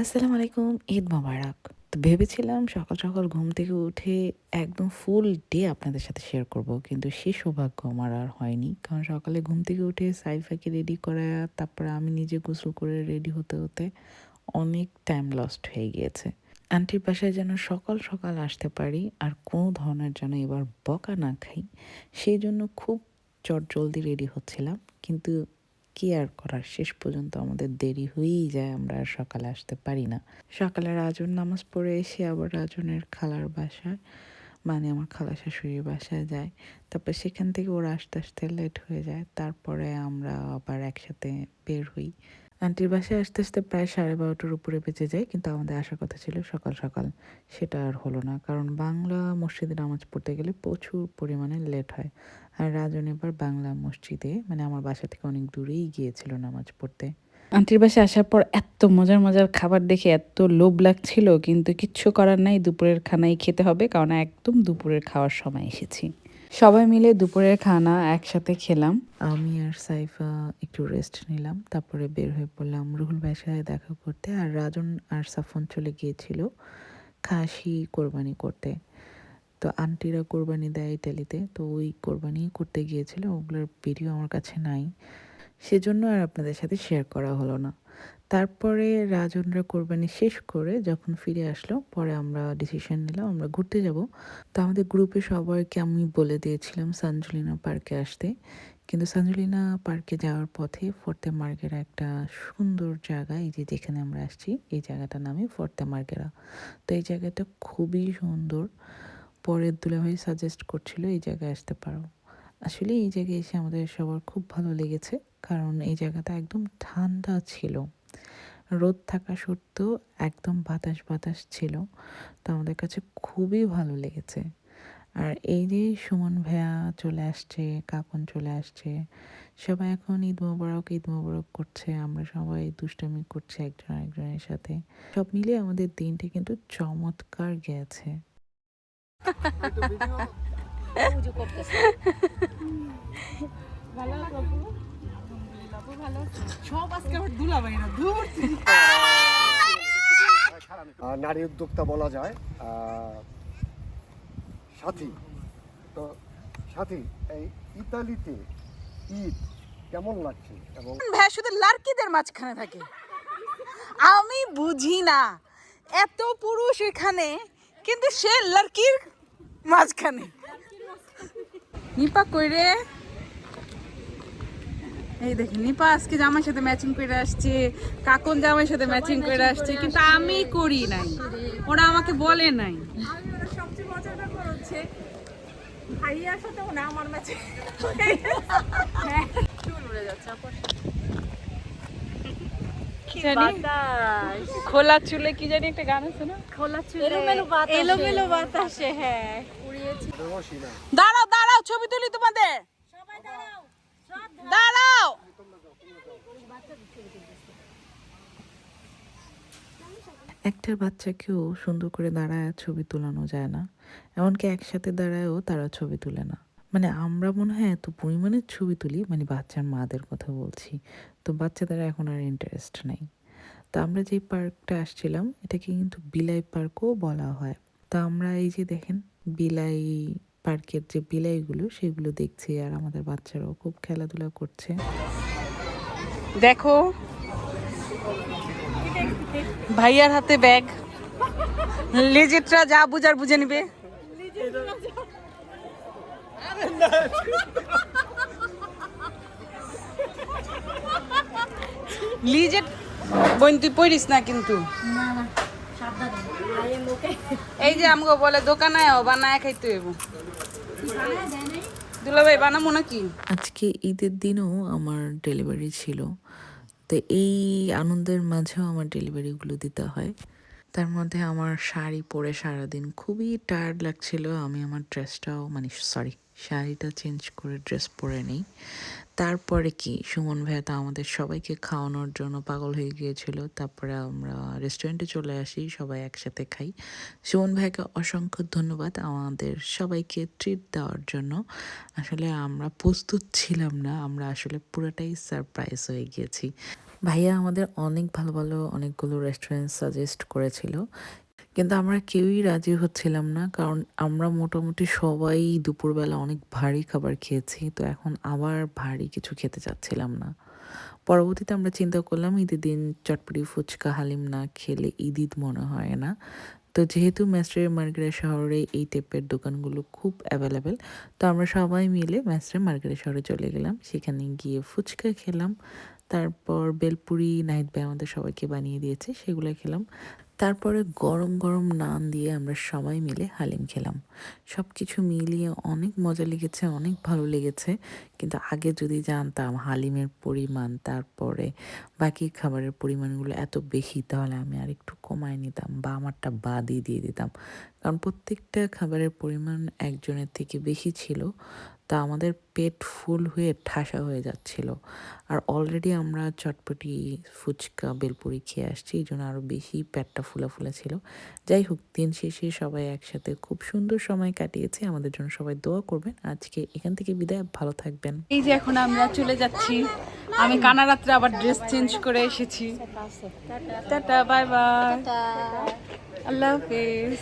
আসসালামু আলাইকুম ঈদ মোবারক। তো ভেবেছিলাম সকাল সকাল ঘুম থেকে উঠে একদম ফুল ডে আপনাদের সাথে শেয়ার করব, কিন্তু সে সৌভাগ্য আমার আর হয়নি। কারণ সকালে ঘুম থেকে উঠে সাইফাকে রেডি করা, তারপরে আমি নিজে গোসল করে রেডি হতে হতে অনেক টাইম লস্ট হয়ে গিয়েছে। আন্টির বাসায় যেন সকাল সকাল আসতে পারি আর কোনো ধরনের যেন এবার বকা না খাই, সেই জন্য খুব চট জলদি রেডি হচ্ছিলাম। কিন্তু কি আর করার, শেষ পর্যন্ত আমাদের দেরি হয়েই যায়, আমরা আর সকালে আসতে পারি না। সকালে রাজন নামাজ পড়ে এসে আবার রাজনের খালার বাসায় মানে আমার খালা শাশুড়ির বাসায় যায়। তারপর সেখান থেকে ওরা আস্তে আস্তে লেট হয়ে যায়। তারপরে আমরা আবার একসাথে বের হই। আন্টির বাসায় আসতে আসতে প্রায় সাড়ে বারোটার উপরে বেঁচে যায়। কিন্তু আমাদের আসার কথা ছিল সকাল সকাল। সেটা আর হলো না। কারণ বাংলা মসজিদে নামাজ পড়তে গেলে প্রচুর পরিমাণে লেট হয়। আর রাজন এবার বাংলা মসজিদে মানে আমার বাসা থেকে অনেক দূরেই গিয়েছিল নামাজ পড়তে। আন্টির বাসায় আসার পর এত মজার মজার খাবার দেখে এত লোভ লাগছিল, কিন্তু কিচ্ছু করার নাই। দুপুরের খানাই খেতে হবে, কারণ একদম দুপুরের খাওয়ার সময় এসেছি। সবাই মিলে দুপুরের খানা একসাথে খেলাম। আমি আর সাইফা একটু রেস্ট নিলাম, তারপরে বের হয়ে পড়লাম রুহুল বাসায় দেখা করতে আর রাজন আর সাফন চলে গিয়েছিল খাসি কোরবানি করতে। তো আন্টিরা কোরবানি দেয় ইটালিতে তো ওই কোরবানি করতে গিয়েছিল, ওগুলোর ভিডিও আমার কাছে নাই। সেজন্য আর আপনাদের সাথে শেয়ার করা হলো না। তারপরে রাজনরা কোরবানি শেষ করে যখন ফিরে আসলো, পরে আমরা ডিসিশন নিলাম, আমরা ঘুরতে যাব। তো আমাদের গ্রুপে সবাইকে আমি বলে দিয়েছিলাম সানজুলিনা পার্কে আসতে। কিন্তু সানজুলিনা পার্কে যাওয়ার পথে ফোর্তে মার্গেরা একটা সুন্দর জায়গা, এই যে যেখানে আমরা আসছি, এই জায়গাটার নামই ফোর্তে মার্গেরা। তো এই জায়গাটা খুবই সুন্দর। পরের দুলাভাই সাজেস্ট করছিল এই জায়গায় আসতে পারো। আসলে এই জায়গায় এসে আমাদের সবার খুব ভালো লেগেছে। কারণ এই জায়গাটা একদম ঠান্ডা ছিল। রোদ থাকা সত্ত্বেও একদম বাতাস বাতাস ছিল। তো আমাদের কাছে খুবই ভালো লেগেছে। আর এই যে সুমন ভাইয়া চলে আসছে, কাকন চলে আসছে, সবাই এখন ঈদ মোবারক ঈদ মোবারক করছে। আমরা সবাই দুষ্টামি করছি একজন আরেকজনের সাথে। সব মিলিয়ে আমাদের দিনটা কিন্তু চমৎকার গেছে। নারী উদ্যোক্তা বলা যায়। সাথী। তো সাথী এই ইতালিতে ঈদ কেমন লাগছে এবং ভাই শুধু লাড়কিদের মাঝখানে থাকে। আমি বুঝি না। এত পুরুষ এখানে কিন্তু সে লড়কির মাঝখানে। নিপা কই রে? এই দেখি নিপা আজকে জামার সাথে ম্যাচিং করে আসছে কাকন জামার সাথে ম্যাচিং করে আসছে কিন্তু আমি করি নাই। ওরা আমাকে বলে নাই। সবচেয়ে মজার ব্যাপার হচ্ছে ভাইয়ার সাথেও না আমার ম্যাচে কি জানি। খোলা চুলে কি জানি একটা গান আছে না? খোলা চুলে। এলোমেলো বাতাসে। এলোমেলো বাতাসে হ্যাঁ। উড়িয়েছি। দাঁড়াও দাঁড়াও ছবি তুলি তোমাদের। দাঁড়াও একটার বাচ্চাকেও সুন্দর করে দাঁড়ায় ছবি তোলানো যায় না। এমনকি একসাথে দাঁড়ায়ও তারা ছবি তুলে না। মানে আমরা মনে হয় এত পরিমাণে ছবি তুলি মানে বাচ্চার মাদের কথা বলছি তো বাচ্চাদের এখন আর ইন্টারেস্ট নেই। তো আমরা যে পার্কটা আসছিলাম এটাকে কিন্তু বিলাই পার্কও বলা হয়। তো আমরা এই যে দেখেন বিলাই পার্কের যে বিলাইগুলো সেগুলো দেখছি আর আমাদের বাচ্চারাও খুব খেলাধুলা করছে। দেখো ভাইয়ার হাতে ব্যাগ লেজেটরা যা বুঝার বুঝে নিবে। লিজেট বোন তুই পড়িস না কিন্তু। এই যে আমাকে বলে দোকানে বানায় খাইতে হইব। দুলাভাই বানাবো নাকি? আজকে ঈদের দিনও আমার ডেলিভারি ছিল। তো এই আনন্দের মাঝেও আমার ডেলিভারিগুলো দিতে হয়। তার মধ্যে আমার শাড়ি পরে সারাদিন খুবই টায়ার্ড লাগছিল। আমি আমার ড্রেসটাও মানে সরি শাড়িটা চেঞ্জ করে ড্রেস পরে নিই। তারপরে কি? সুমন ভাইয়া তো আমাদের সবাইকে খাওয়ানোর জন্য পাগল হয়ে গিয়েছিল। তারপরে আমরা রেস্টুরেন্টে চলে আসি, সবাই একসাথে খাই। সুমন ভাইকে অসংখ্য ধন্যবাদ আমাদের সবাইকে ট্রিট দেওয়ার জন্য। আসলে আমরা প্রস্তুত ছিলাম না, আমরা আসলে পুরোটাই সারপ্রাইজ হয়ে গিয়েছি। ভাইয়া আমাদের অনেক ভালো ভালো অনেকগুলো রেস্টুরেন্ট সাজেস্ট করেছিল। কিন্তু আমরা কেউই রাজি হচ্ছিলাম না, কারণ আমরা মোটামুটি সবাই দুপুরবেলা অনেক ভারী খাবার খেয়েছি, তো এখন আবার ভারী কিছু খেতে চাচ্ছিলাম না। পরবর্তীতে আমরা চিন্তা করলাম ঈদের দিন চটপটি, ফুচকা, হালিম না খেলে ঈদ ঈদ মনে হয় না। তো যেহেতু ম্যাস্টারের মার্কেটের শহরে এই টাইপের দোকানগুলো খুব অ্যাভেলেবেল তো আমরা সবাই মিলে ম্যাস্টারের মার্কেটের শহরে চলে গেলাম। সেখানে গিয়ে ফুচকা খেলাম, তারপর বেলপুরি, নাইট ভাই আমাদের সবাইকে বানিয়ে দিয়েছে, সেগুলো খেলাম। তারপরে গরম গরম নান দিয়ে আমরা সবাই মিলে হালিম খেলাম। সব কিছু মিলিয়ে অনেক মজা লেগেছে, অনেক ভালো লেগেছে। কিন্তু আগে যদি জানতাম হালিমের পরিমাণ, তারপরে বাকি খাবারের পরিমাণগুলো এত বেশি, তাহলে আমি আর একটু কমায় নিতাম বা আমারটা বাদই দিয়ে দিতাম। কারণ প্রত্যেকটা খাবারের পরিমাণ একজনের থেকে বেশি ছিল। তা আমাদের পেট ফুল হয়ে ঠাসা হয়ে যাচ্ছিল। আর অলরেডি আমরা চটপটি ফুচকা বেলপুরি খেয়ে আসছি এই জন্য আরও বেশি পেটটা ফুলা ফুলা ছিল। যাই হোক দিন শেষে সবাই একসাথে খুব সুন্দর সময় কাটিয়েছে। আমাদের জন্য সবাই দোয়া করবেন। আজকে এখান থেকে বিদায় ভালো থাকবেন। এই যে এখন আমরা চলে যাচ্ছি। আমি কানা রাত্রে আবার ড্রেস চেঞ্জ করে এসেছি। Tata bye bye. আল্লাহ হাফেজ।